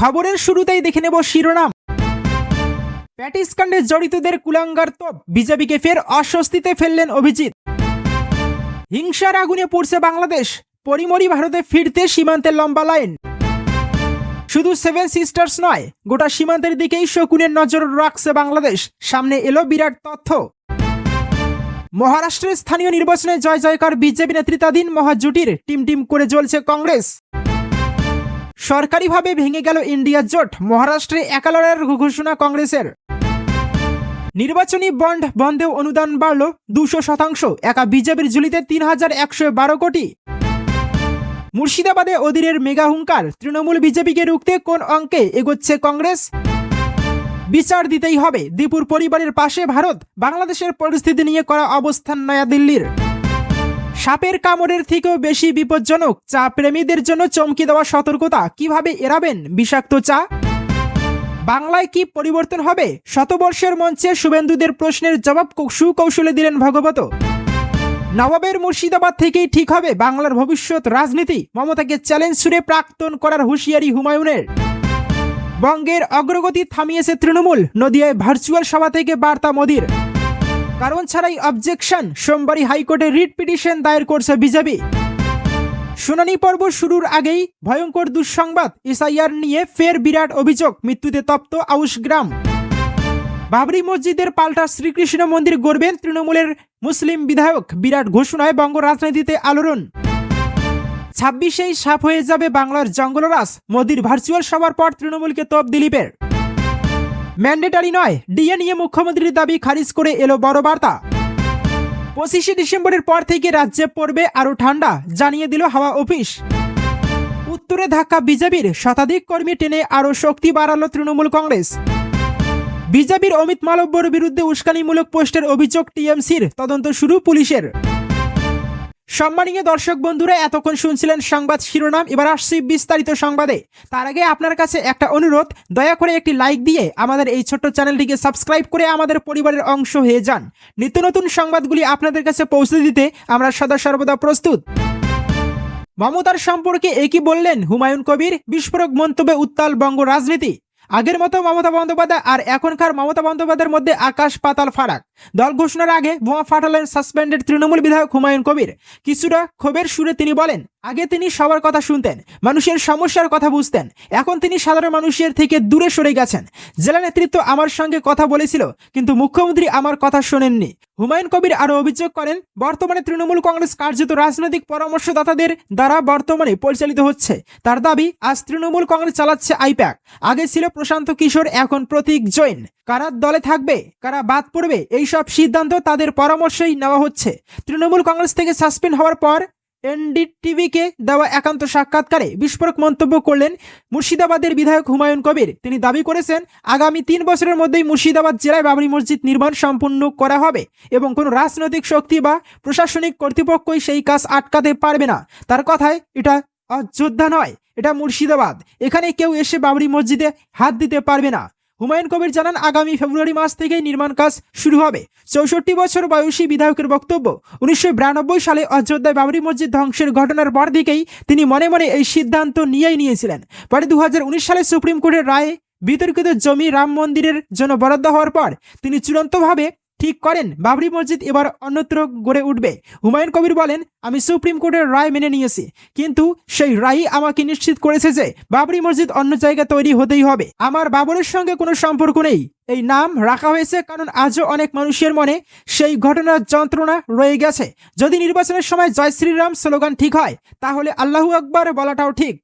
খবরের শুরুতেই দেখে নেব শিরোনাম। প্যাটিস কাণ্ডে জড়িতদের কুলাঙ্গার তো বিজেপিকে ফের অস্বস্তিতে ফেললেন অভিজিৎ। হিংসার আগুনে পড়ছে বাংলাদেশ, পরিমরি ভারতে ফিরতে সীমান্তের লম্বা লাইন। শুধু সেভেন সিস্টার্স নয়, গোটা সীমান্তের দিকেই শকুনের নজর রাখছে বাংলাদেশ, সামনে এলো বিরাট তথ্য। মহারাষ্ট্রের স্থানীয় নির্বাচনে জয় জয়কার বিজেপি নেতৃত্বাধীন মহাজোটের টিম টিম করে জ্বলছে কংগ্রেস। সরকারিভাবে ভেঙে গেল ইন্ডিয়া জোট, মহারাষ্ট্রে একালয়ের ঘোষণা কংগ্রেসের। নির্বাচনী বন্ড বন্ধে অনুদান বাড়ল দুশো শতাংশ, একা বিজেপির ঝুলিতে তিন হাজার একশো বারো কোটি। মুর্শিদাবাদে অধীরের মেগা হুঙ্কার, তৃণমূল বিজেপিকে রুখতে কোন অঙ্কে এগোচ্ছে কংগ্রেস? বিচার দিতেই হবে, দীপুর পরিবারের পাশে ভারত, বাংলাদেশের পরিস্থিতি নিয়ে করা অবস্থান নয়াদিল্লির। সাপের কামড়ের থেকেও বেশি বিপজ্জনক, চা প্রেমীদের জন্য চমকে দেওয়া সতর্কতা কীভাবে এড়াবেন বিষাক্ত চা? বাংলায় কি পরিবর্তন হবে? শতবর্ষের মঞ্চে শুভেন্দুদের প্রশ্নের জবাব সুকৌশলে দিলেন ভগবত। নবাবের মুর্শিদাবাদ থেকেই ঠিক হবে বাংলার ভবিষ্যৎ রাজনীতি। মমতাকে চ্যালেঞ্জ ছুড়ে প্রাক্তন করার হুঁশিয়ারি হুমায়ুনের। বঙ্গের অগ্রগতি থামিয়েছে তৃণমূল, নদিয়ায় ভার্চুয়াল সভা থেকে বার্তা মোদির। কারণ ছাড়াই অবজেকশন, সোমবারই হাইকোর্টে রিট পিটিশন দায়ের করছে বিজেপি। শুনানি পর্ব শুরুর আগেই ভয়ঙ্কর দুঃসংবাদ, এসআইআর নিয়ে ফের বিরাট অভিযোগ, মৃত্যুতে তপ্ত আউশ গ্রাম। বাবরি মসজিদের পাল্টা শ্রীকৃষ্ণ মন্দির গড়বেন তৃণমূলের মুসলিম বিধায়ক, বিরাট ঘোষণায় বঙ্গ রাজনীতিতে আলোড়ন। ছাব্বিশেই সাফ হয়ে যাবে বাংলার জঙ্গলরাস মোদির ভার্চুয়াল সভার পর তৃণমূলকে তোপ দিলীপের। ম্যান্ডেটারি নয় ডিএ নিয়ে মুখ্যমন্ত্রীর দাবি খারিজ করে এলো বড় বার্তা পঁচিশে ডিসেম্বরের পর থেকে রাজ্যে পড়বে আরও ঠান্ডা, জানিয়ে দিল হাওয়া অফিস। উত্তরে ধাক্কা বিজেপির, শতাধিক কর্মী টেনে আরও শক্তি বাড়ালো তৃণমূল কংগ্রেস। বিজেপির অমিত মালব্যর বিরুদ্ধে উস্কানিমূলক পোস্টের অভিযোগ টিএমসির, তদন্ত শুরু পুলিশের। সম্মানীয় দর্শক বন্ধুরা, এতক্ষণ শুনছিলেন সংবাদ শিরোনাম। এবার আসছি বিস্তারিত সংবাদে। তার আগে আপনার কাছে একটা অনুরোধ, দয়া করে একটি লাইক দিয়ে আমাদের এই ছোট্ট চ্যানেলটিকে সাবস্ক্রাইব করে আমাদের পরিবারের অংশ হয়ে যান। নিত্য নতুন সংবাদগুলি আপনাদের কাছে পৌঁছে দিতে আমরা সদা সর্বদা প্রস্তুত। মমতার সম্পর্কে একই বললেন হুমায়ুন কবির? বিস্ফোরক মন্তব্যে উত্তাল বঙ্গ রাজনীতি। আগের মতো মমতা বন্দ্যোপাধ্যায় আর এখনকার মমতা বন্দ্যোপাধ্যায়ের মধ্যে আকাশ পাতাল ফারাক। দল ঘোষণার আগে বোমা ফাটালেন সাসপেন্ডেড তৃণমূল বিধায়ক হুমায়ুন কবির। কিছুটা ক্ষোভের সুরে তিনি বলেন আগে তিনি সবার কথা শুনতেন, মানুষের সমস্যার কথা বুঝতেন। এখন তিনি সাধারণ মানুষের থেকে দূরে সরে গেছেন। জেলা নেতৃত্ব আমার সঙ্গে কথা বলেছিল, কিন্তু মুখ্যমন্ত্রী আমার কথা শোনেননি। হুমায়ুন কবির আরও অভিযোগ করেন, বর্তমানে তৃণমূল কংগ্রেস কার্যত রাজনৈতিক পরামর্শদাতাদের দ্বারা বর্তমানে পরিচালিত হচ্ছে। তার দাবি, আজ তৃণমূল কংগ্রেস চালাচ্ছে আইপ্যাক। আগে ছিল প্রশান্ত কিশোর, এখন প্রতীক জৈন। কারা দলে থাকবে, কারা বাদ পড়বে এই সব সিদ্ধান্ত তাদের পরামর্শেই নেওয়া হচ্ছে। তৃণমূল কংগ্রেস থেকে সাসপেন্ড হওয়ার পর এনডিটিভিকে দেওয়া একান্ত সাক্ষাৎকারে বিস্ফোরক মন্তব্য করলেন মুর্শিদাবাদের বিধায়ক হুমায়ুন কবির। তিনি দাবি করেছেন, আগামী তিন বছরের মধ্যেই মুর্শিদাবাদ জেলায় বাবরি মসজিদ নির্মাণ সম্পূর্ণ করা হবে এবং কোনো রাজনৈতিক শক্তি বা প্রশাসনিক কর্তৃপক্ষই সেই কাজ আটকাতে পারবে না। তার কথায় এটা অযোধ্যা নয়, এটা মুর্শিদাবাদ। এখানে কেউ এসে বাবরি মসজিদে হাত দিতে পারবে না। হুমায়ুন কবির জানান, আগামী ফেব্রুয়ারি মাস থেকেই নির্মাণ কাজ শুরু হবে। চৌষট্টি বছর বয়সী বিধায়কের বক্তব্য। উনিশশো বিরানব্বই সালে অযোধ্যায় বাবরি মসজিদ ধ্বংসের ঘটনার পর দিকেই তিনি মনে মনে এই সিদ্ধান্ত নিয়েই নিয়েছিলেন। পরে দু হাজার উনিশ সালে সুপ্রিম কোর্টের রায়ে বিতর্কিত জমি রাম মন্দিরের জন্য বরাদ্দ হওয়ার পর তিনি চূড়ান্তভাবে ঠিক করেন। বাবরি মসজিদ এবার অন্যত্র গড়ে উঠবে। হুমায়ুন কবির বলেন, আমি সুপ্রিম কোর্টের রায় মেনে নিয়েছি। কিন্তু সেই রায়ই আমাকে নিশ্চিত করেছে যে বাবরি মসজিদ অন্য জায়গা তৈরি হতেই হবে। আমার বাবরের সঙ্গে কোনো সম্পর্ক নেই। এই নাম রাখা হয়েছে কারণ আজও অনেক মানুষের মনে সেই ঘটনার যন্ত্রণা রয়ে গেছে। যদি নির্বাচনের সময় জয় শ্রীরাম স্লোগান ঠিক হয়, তাহলে আল্লাহু আকবার বলাটাও ঠিক।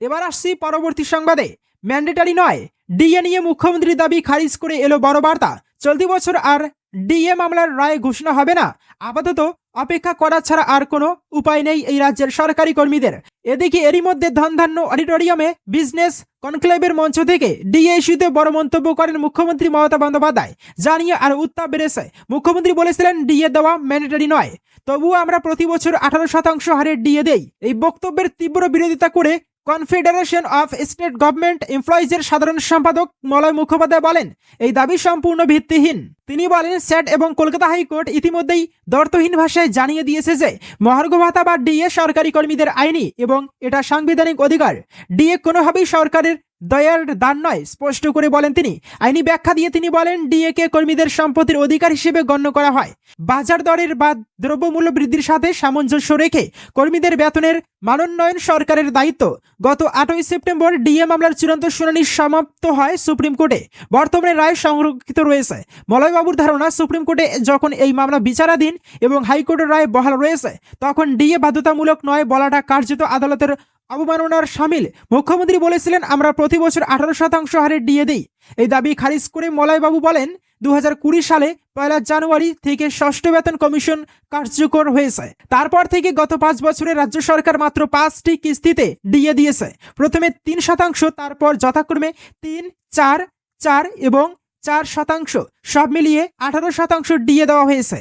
এবার আসছি পরবর্তী সংবাদে। ম্যান্ডেটারি নয় ডিএ নিয়ে মুখ্যমন্ত্রীর দাবি খারিজ করে এলো বড় বার্তা। চলতি বছর আর ডিএ মামলার রায় ঘোষণা হবে না। আপাতত অপেক্ষা করা ছাড়া আর কোনো উপায় নেই এই রাজ্যের সরকারি কর্মীদের। এদিকে এরই মধ্যে ধনধান্য অডিটোরিয়ামে বিজনেস কনক্লেভের মঞ্চ থেকে ডিএ ইস্যুতে বড় মন্তব্য করেন মুখ্যমন্ত্রী মমতা বন্দ্যোপাধ্যায়। যা নিয়ে আর উত্তাপ বেড়েছে, মুখ্যমন্ত্রী বলেছিলেন ডিএ দেওয়া ম্যান্ডেটারি নয়। তবুও আমরা প্রতি বছর আঠারো শতাংশ হারে ডিএ দেই। এই বক্তব্যের তীব্র বিরোধিতা করে কনফেডারেশন অফ স্টেট গভর্নমেন্ট এমপ্লয়িজের সাধারণ সম্পাদক মলয় মুখোপাধ্যায় বলেন, এই দাবি সম্পূর্ণ ভিত্তিহীন। তিনি বলেন, স্যাট এবং কলকাতা হাইকোর্ট ইতিমধ্যেই দর্তহীন ভাষায় জানিয়ে দিয়েছে যে, মহার্ঘ ভাতা বা ডিএ সরকারি কর্মীদের আইনি এবং এটা সাংবিধানিক অধিকার। ডিএ কোনোভাবেই সরকারের দয়ার দান নয়, স্পষ্ট করে বলেন তিনি। আইনি ব্যাখ্যা দিয়ে তিনি বলেন, ডিএকে কর্মীদের সম্পত্তির অধিকার হিসেবে গণ্য করা হয়। বাজার দরের বা দ্রব্যমূল্য বৃদ্ধির সাথে সামঞ্জস্য রেখে কর্মীদের বেতনের মানোন্নয়ন সরকারের দায়িত্ব। গত আটই সেপ্টেম্বর ডিএ মামলার চূড়ান্ত শুনানি সমাপ্ত হয় সুপ্রিম কোর্টে। বর্তমানে রায় সংরক্ষিত রয়েছে। মলয়বাবুর ধারণা, সুপ্রিম কোর্টে যখন এই মামলা বিচারাধীন এবং হাইকোর্টের রায় বহাল রয়েছে, তখন ডিএ বাধ্যতামূলক নয় বলাটা কার্যত আদালতের অবমাননার সামিল মুখ্যমন্ত্রী বলেছিলেন, আমরা প্রতি বছর আঠারো শতাংশ হারে ডিএ দিই। এই দাবি খারিজ করে মলয়বাবু বলেন দু হাজার কুড়ি সালে পয়লা জানুয়ারি থেকে ষষ্ঠ বেতন কমিশন কার্যকর হয়েছে। তারপর থেকে গত পাঁচ বছরে রাজ্য সরকার মাত্র পাঁচটি কিস্তিতে ডিএ দিয়েছে। প্রথমে তিন শতাংশ, তারপর যথাক্রমে তিন, চার চার এবং চার শতাংশ, সব মিলিয়ে আঠারো শতাংশ ডিএ দেওয়া হয়েছে।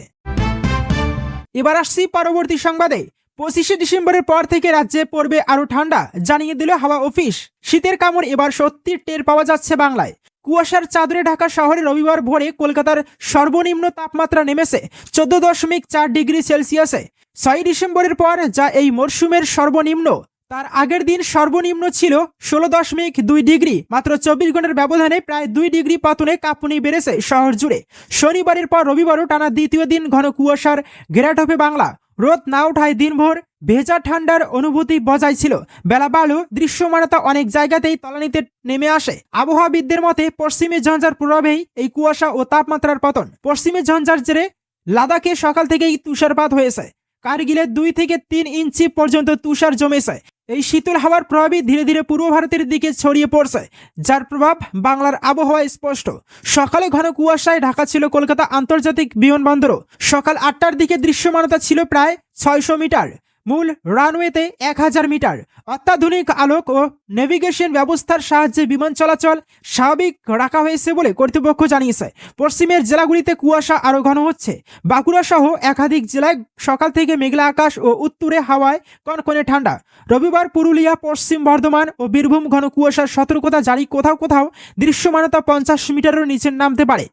এবার আসছি পরবর্তী সংবাদে। পঁচিশে ডিসেম্বরের পর থেকে রাজ্যে পড়বে আরও ঠান্ডা, জানিয়ে দিল হাওয়া অফিস। শীতের কামড় এবার সত্যি টের পাওয়া যাচ্ছে বাংলায়। কুয়াশার চাদরে ঢাকা শহরে রবিবার ভোরে কলকাতার সর্বনিম্ন তাপমাত্রা নেমেছে চোদ্দ দশমিক চার ডিগ্রি সেলসিয়াসে। ছয় ডিসেম্বরের পর যা এই মরশুমের সর্বনিম্ন, তার আগের দিন সর্বনিম্ন ছিল ষোলো দশমিক দুই ডিগ্রি, মাত্র চব্বিশ ঘণ্টার ব্যবধানে প্রায় দুই ডিগ্রি পাতনে কাঁপুনি বেড়েছে শহর জুড়ে। শনিবারের পর রবিবারও টানা দ্বিতীয় দিন ঘন কুয়াশার ঘেরাটোপে বাংলা। রোদ না ওঠায় দিনভর ভেজা ঠান্ডার অনুভূতি বজায় ছিল বেলা বাড়লেও দৃশ্যমানতা অনেক জায়গাতেই তলানিতে নেমে আসে। আবহাওয়াবিদদের মতে, পশ্চিমে ঝঞ্ঝার প্রভাবেই এই কুয়াশা ও তাপমাত্রার পতন। পশ্চিমে ঝঞ্ঝার জেরে লাদাখে সকাল থেকেই তুষারপাত হয়েছে। কার্গিলে দুই থেকে তিন ইঞ্চি পর্যন্ত তুষার জমেছে। এই শীতল হাওয়ার প্রভাবই ধীরে ধীরে পূর্ব ভারতের দিকে ছড়িয়ে পড়ছে, যার প্রভাব বাংলার আবহাওয়া স্পষ্ট। সকালে ঘন কুয়াশায় ঢাকা ছিল কলকাতা আন্তর্জাতিক বিমানবন্দরও। সকাল আটটার দিকে দৃশ্যমানতা ছিল প্রায় ছয়শো মিটার। মূল রানওয়েতে এক হাজার মিটার। অত্যাধুনিক আলোক ও নেভিগেশন ব্যবস্থার সাহায্যে বিমান চলাচল স্বাভাবিক রাখা হয়েছে বলে কর্তৃপক্ষ জানিয়েছে। পশ্চিমের জেলাগুলিতে কুয়াশা আরও ঘন হচ্ছে। বাঁকুড়া সহ একাধিক জেলায় সকাল থেকে মেঘলা আকাশ ও উত্তরে হাওয়ায় কনকনে ঠান্ডা। রবিবার পুরুলিয়া, পশ্চিম বর্ধমান ও বীরভূম ঘন কুয়াশার সতর্কতা জারি কোথাও কোথাও দৃশ্যমানতা পঞ্চাশ মিটারের নিচে নামতে পারে।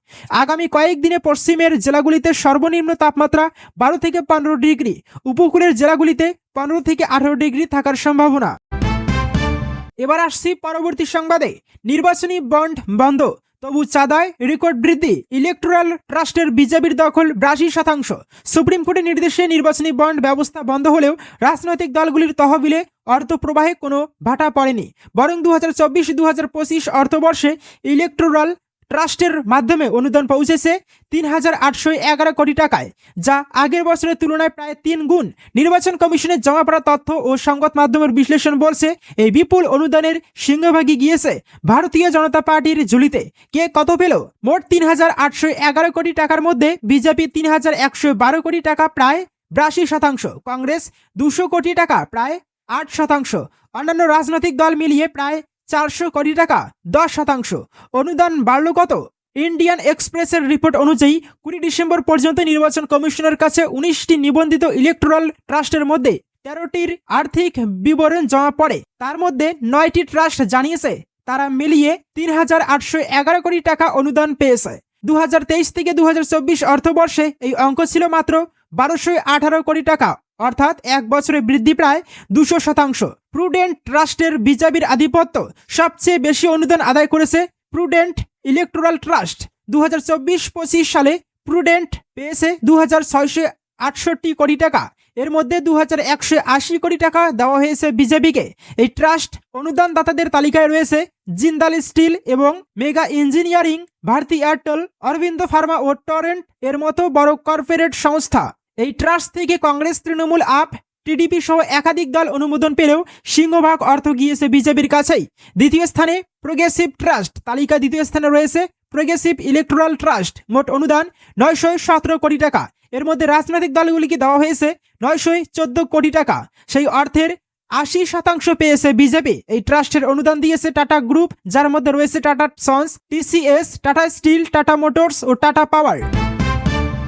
আগামী কয়েকদিনে পশ্চিমের জেলাগুলিতে সর্বনিম্ন তাপমাত্রা বারো থেকে পনেরো ডিগ্রি। উপকূলের জেলাগুলিতে পনেরো থেকে আঠারো ডিগ্রি থাকার সম্ভাবনা। এবার আসছি পরবর্তী সংবাদে। নির্বাচনী বন্ড বন্ধ, তবু চাঁদায় রেকর্ড বৃদ্ধি, ইলেকট্রাল ট্রাস্টের বিজেপির দখল বিরাশি শতাংশ। সুপ্রিম কোর্টের নির্দেশে নির্বাচনী বন্ড ব্যবস্থা বন্ধ হলেও রাজনৈতিক দলগুলির তহবিলে অর্থ প্রবাহে কোনো ভাটা পড়েনি। বরং দু হাজার চব্বিশ দু হাজার পঁচিশ অর্থবর্ষে ইলেকট্রাল ট্রাস্টের মাধ্যমে অনুদান পৌঁছেছে তিন হাজার আটশো এগারো কোটি টাকায়, যা আগের বছরের তুলনায় প্রায় তিন গুণ। নির্বাচন কমিশনের জমা পড়া তথ্য ও সংবাদ মাধ্যমের বিশ্লেষণ বলছে, এই বিপুল অনুদানের সিংহভাগই গিয়েছে ভারতীয় জনতা পার্টির ঝুলিতে। কে কত পেল? মোট তিন হাজার আটশো এগারো কোটি টাকার মধ্যে বিজেপি তিন হাজার একশো বারো কোটি টাকা প্রায় বিরাশি শতাংশ, কংগ্রেস দুশো কোটি টাকা প্রায় আট শতাংশ। অন্যান্য রাজনৈতিক দল মিলিয়ে প্রায় চারশো কোটি টাকা, দশ শতাংশ। অনুদান বাড়ল কত? ইন্ডিয়ান এক্সপ্রেসের রিপোর্ট অনুযায়ী কুড়ি ডিসেম্বর পর্যন্ত নির্বাচন কমিশনের কাছে উনিশটি নিবন্ধিত ইলেকট্রাল ট্রাস্টের মধ্যে তেরোটির আর্থিক বিবরণ জমা পড়ে। তার মধ্যে নয়টি ট্রাস্ট জানিয়েছে, তারা মিলিয়ে তিন হাজার আটশো এগারো কোটি টাকা অনুদান পেয়েছে। দু হাজার তেইশ থেকে দু হাজার চব্বিশ অর্থবর্ষে এই অঙ্ক ছিল মাত্র বারোশো আঠারো কোটি টাকা। অর্থাৎ এক বছরে বৃদ্ধি প্রায় দুশো শতাংশ। প্রুডেন্ট ট্রাস্টের বিজেপির আধিপত্য সবচেয়ে বেশি অনুদান আদায় করেছে প্রুডেন্ট ইলেকট্রাল ট্রাস্ট দু হাজার সালে প্রুডেন্ট পেয়েছে দু আটষট্টি কোটি টাকা। এর মধ্যে দু আশি কোটি টাকা দেওয়া হয়েছে বিজেপিকে। এই ট্রাস্ট অনুদানদাতাদের তালিকায় রয়েছে জিন্দাল স্টিল এবং Megha Engineering, Bharti Airtel, Aurobindo Pharma ও টরেন্ট এর মতো বড় কর্পোরেট সংস্থা। এই ট্রাস্ট থেকে কংগ্রেস, তৃণমূল, আপ, টিডিপি সহ একাধিক দল অনুমোদন পেলেও সিংহভাগ অর্থ গিয়েছে বিজেপির কাছেই। দ্বিতীয় স্থানে প্রোগ্রেসিভ ট্রাস্ট তালিকা দ্বিতীয় স্থানে রয়েছে প্রোগ্রেসিভ ইলেকট্রাল ট্রাস্ট মোট অনুদান নয়শো সতেরো কোটি টাকা। এর মধ্যে রাজনৈতিক দলগুলিকে দেওয়া হয়েছে নয়শো চোদ্দ কোটি টাকা। সেই অর্থের আশি শতাংশ পেয়েছে বিজেপি। এই ট্রাস্টের অনুদান দিয়েছে টাটা গ্রুপ, যার মধ্যে রয়েছে Tata Sons, TCS, Tata Steel, Tata Motors ও টাটা পাওয়ার।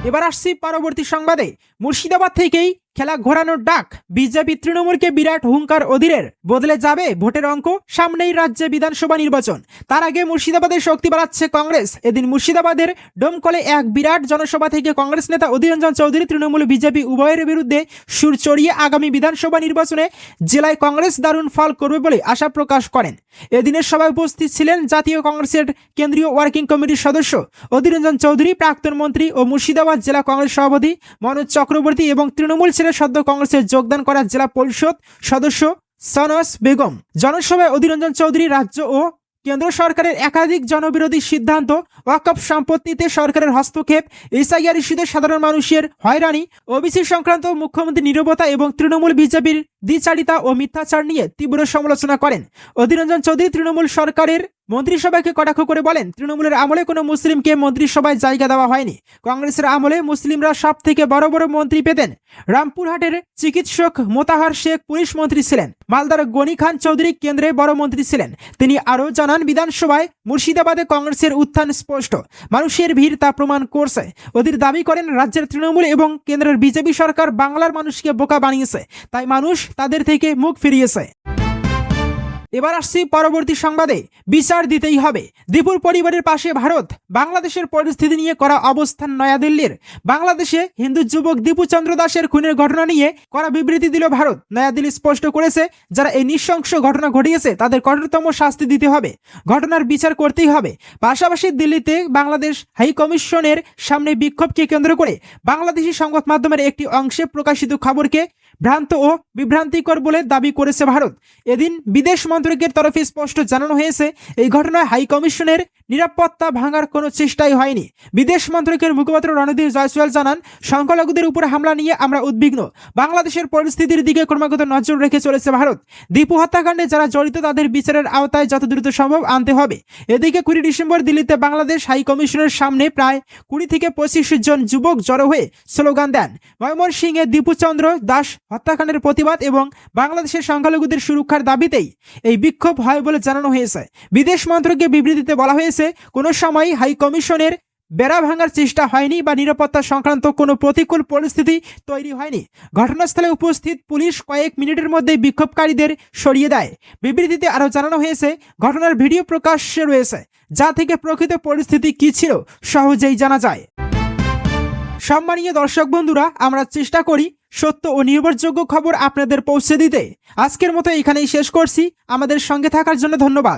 এবার আসছি পরবর্তী সংবাদে। মুর্শিদাবাদ থেকেই খেলা ঘোরানোর ডাক। বিজেপি তৃণমূলকে বিরাট হুঙ্কার অধীরের। বদলে যাবে ভোটের অঙ্ক। সামনেই রাজ্যে বিধানসভা নির্বাচন। তার আগে মুর্শিদাবাদের শক্তি বাড়াচ্ছে কংগ্রেস। এদিন মুর্শিদাবাদের ডোমকলে এক বিরাট জনসভা থেকে কংগ্রেস নেতা অধীর রঞ্জন চৌধুরী, তৃণমূল বিজেপি উভয়ের বিরুদ্ধে সুর চড়িয়ে আগামী বিধানসভা নির্বাচনে জেলায় কংগ্রেস দারুণ ফল করবে বলে আশা প্রকাশ করেন। এদিনের সভায় উপস্থিত ছিলেন জাতীয় কংগ্রেসের কেন্দ্রীয় ওয়ার্কিং কমিটির সদস্য অধীর রঞ্জন চৌধুরী, প্রাক্তন মন্ত্রী ও মুর্শিদাবাদ জেলা কংগ্রেস সভাপতি মনোজ চক্রবর্তী এবং তৃণমূল ছেড়ে সদ্য কংগ্রেসে যোগদান করা জেলা পরিষদ সদস্য সনস বেগম। জনসভায় অধীর রঞ্জন চৌধুরী রাজ্য ও কেন্দ্র সরকারের একাধিক জনবিরোধী সিদ্ধান্ত, ওয়াকফ সম্পত্তিতে সরকারের হস্তক্ষেপ, এসআইআর ইস্যুতে সাধারণ মানুষের হয়রানি, ওবিসি সংক্রান্ত মুখ্যমন্ত্রী নিরবতা এবং তৃণমূল বিজেপির দ্বিচারিতা ও মিথ্যাচার নিয়ে তীব্র সমালোচনা করেন। অধীর রঞ্জন চৌধুরী তৃণমূল সরকারের মন্ত্রিসভাকে কটাক্ষ করে বলেন, তৃণমূলের আমলে কোনো মুসলিমকে মন্ত্রিসভায় জায়গা দেওয়া হয়নি। কংগ্রেসের আমলে মুসলিমরা সব থেকে বড় বড় মন্ত্রী পেতেন রামপুরহাটের চিকিৎসক মোতাহার শেখ পুলিশ মন্ত্রী ছিলেন, মালদার গনি খান চৌধুরী কেন্দ্রে বড় মন্ত্রী ছিলেন। তিনি আরও জানান, বিধানসভায় মুর্শিদাবাদে কংগ্রেসের উত্থান স্পষ্ট। মানুষের ভিড় তা প্রমাণ করছে। ওদের দাবি করেন, রাজ্যের তৃণমূল এবং কেন্দ্রের বিজেপি সরকার বাংলার মানুষকে বোকা বানিয়েছে। তাই মানুষ তাদের থেকে মুখ ফিরিয়েছে। এবার আসছি পরবর্তী সংবাদে। বিচার দিতেই হবে। দীপুর পরিবারের পাশে ভারত, বাংলাদেশের পরিস্থিতি নিয়ে করা অবস্থান নয়াদিল্লির। বাংলাদেশে হিন্দু যুবক দীপু চন্দ্র দাসের খুনের ঘটনা নিয়ে করা বিবৃতি দিল ভারত। নয়াদিল্লি স্পষ্ট করেছে, যারা এই নৃশংস ঘটনা ঘটিয়েছে, তাদের কঠোরতম শাস্তি দিতে হবে। ঘটনার বিচার করতেই হবে। পাশাপাশি দিল্লিতে বাংলাদেশ হাই কমিশনের সামনে বিক্ষোভকে কেন্দ্র করে বাংলাদেশি সংবাদ মাধ্যমের একটি অংশে প্রকাশিত খবরকে ভ্রান্ত ও বিভ্রান্তিকর বলে দাবি করেছে ভারত। এদিন বিদেশ মন্ত্রকের তরফে স্পষ্ট জানানো হয়েছে, এই ঘটনায় হাই কমিশনের নিরাপত্তা ভাঙার কোনো চেষ্টাই হয়নি। বিদেশ মন্ত্রকের মুখপাত্র রণধীর জয়সওয়াল জানান, সংখ্যালঘুদের উপর হামলা নিয়ে আমরা উদ্বিগ্ন। বাংলাদেশের পরিস্থিতির দিকে ক্রমাগত নজর রেখে চলেছে ভারত। দীপু হত্যাকাণ্ডে যারা জড়িত তাদের বিচারের আওতায় যত দ্রুত সম্ভব আনতে হবে। এদিকে কুড়ি ডিসেম্বর দিল্লিতে বাংলাদেশ হাই কমিশনের সামনে প্রায় কুড়ি থেকে পঁচিশ জন যুবক জড়ো হয়ে স্লোগান দেন। ময়মনসিংহে দীপুচন্দ্র দাস হত্যাকাণ্ডের প্রতিবাদ এবং বাংলাদেশের সংখ্যালঘুদের সুরক্ষার দাবিতেই এই বিক্ষোভ হয় বলে জানানো হয়েছে। বিদেশ মন্ত্রকের বিবৃতিতে বলা হয়েছে কোনো সময় হাই কমিশনের বেড়া ভাঙার চেষ্টা হয়নি বা নিরাপত্তা সংক্রান্ত কোনো প্রতিকূল পরিস্থিতি তৈরি হয়নি। ঘটনাস্থলে উপস্থিত পুলিশ কয়েক মিনিটের মধ্যে বিক্ষোভকারীদের সরিয়ে দেয়। বিবৃতিতে আরও জানানো হয়েছে, ঘটনার ভিডিও প্রকাশ্যে রয়েছে, যা থেকে প্রকৃত পরিস্থিতি কী ছিল সহজেই জানা যায়। সম্মানীয় দর্শক বন্ধুরা, আমরা চেষ্টা করি সত্য ও নির্ভরযোগ্য খবর আপনাদের পৌঁছে দিতে। আজকের মতো এখানেই শেষ করছি। আমাদের সঙ্গে থাকার জন্য ধন্যবাদ।